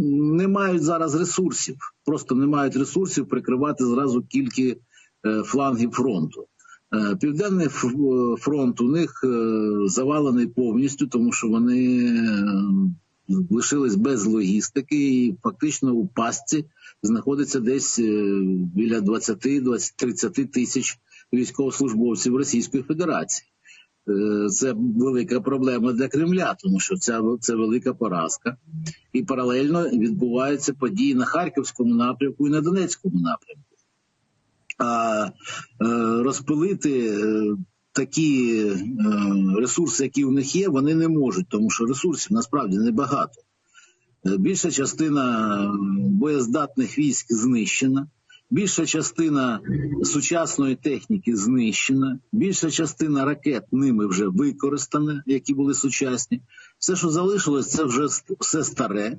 не мають зараз ресурсів, просто не мають ресурсів прикривати зразу кілька е, флангів фронту. Е, Південний фронт у них е, завалений повністю, тому що вони лишились без логістики і фактично у пастці знаходиться десь біля 20-30 тисяч військовослужбовців Російської Федерації. Е, Це велика проблема для Кремля, тому що ця це велика поразка, і паралельно відбуваються події на Харківському напрямку і на Донецькому напрямку. А е, розпилити е, такі ресурси, які в них є, вони не можуть, тому що ресурсів насправді небагато. Більша частина боєздатних військ знищена, більша частина сучасної техніки знищена, більша частина ракет ними вже використана, які були сучасні. Все, що залишилось, це вже все старе.